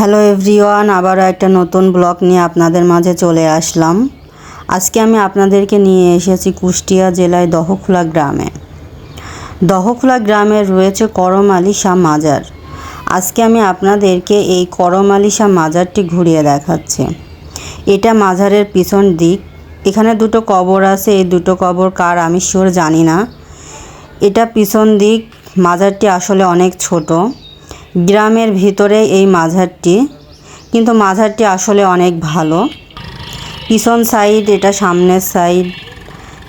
Hello everyone, আবারও একটা নতুন ব্লগ নিয়ে আপনাদের মাঝে চলে আসলাম। আজকে আমি আপনাদেরকে নিয়ে এসেছি কুষ্টিয়া জেলায় দহখোলা গ্রামে। দহখোলা গ্রামে রয়েছে করমালি শাহ মাজার। আজকে আমি আপনাদেরকে এই করমালি শাহ মাজারটি ঘুরিয়ে দেখাচ্ছি। এটা মাজারের পিছন দিক। এখানে দুটো কবর আছে। এই দুটো কবর কার আমি শিওর জানি না। এটা পিছন দিক। মাজারটি আসলে অনেক ছোট। গ্রামের ভিতরে এই মাজারটি কিন্তু মাঝারটি আসলে অনেক ভালো। পিছন সাইড এটা সামনের সাইড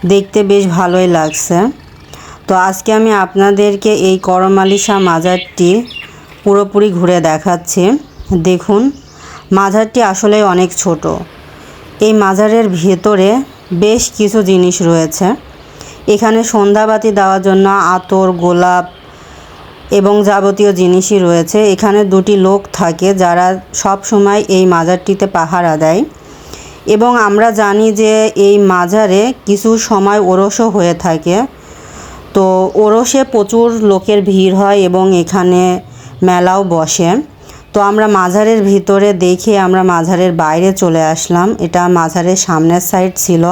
দেখতে বেশ ভালোই লাগছে। তো আজকে আমি আপনাদেরকে এই করমালিশা মাজারটি পুরোপুরি ঘুরে দেখাচ্ছি। দেখুন মাজারটি আসলে অনেক ছোট। এই মাজারের ভেতরে বেশ কিছু জিনিস রয়েছে। এখানে সন্ধ্যাবাতি দেওয়ার জন্য আতর, গোলাপ এবং যাবতীয় জিনিসই রয়েছে। এখানে দুটি লোক থাকে যারা সব সময় এই মাজারটিতে পাহারা দেয়। এবং আমরা জানি যে এই মাজারে কিছু সময় ওরসও হয়ে থাকে। তো ওরসে প্রচুর লোকের ভিড় হয় এবং এখানে মেলাও বসে। তো আমরা মাজারের ভিতরে দেখে আমরা মাজারের বাইরে চলে আসলাম। এটা মাজারের সামনের সাইড ছিল।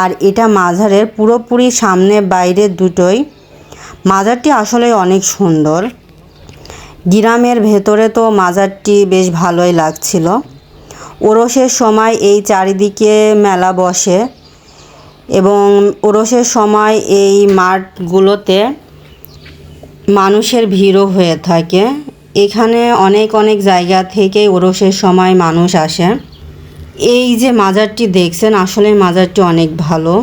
আর এটা মাজারের পুরোপুরি সামনে বাইরে দুটোই মাজারটি আসলে অনেক সুন্দর। গ্রামের ভেতরে তো মাজারটি বেশ ভালোই লাগছিল। ওরসের সময় এই চারিদিকে মেলা বসে এবং ওরসের সময় এই মাঠগুলোতে মানুষের ভিড়ও হয়ে থাকে। এখানে অনেক অনেক জায়গা থেকে ওরসের সময় মানুষ আসে। এই যে মাজারটি দেখছেন আসলে মাজারটি অনেক ভালো।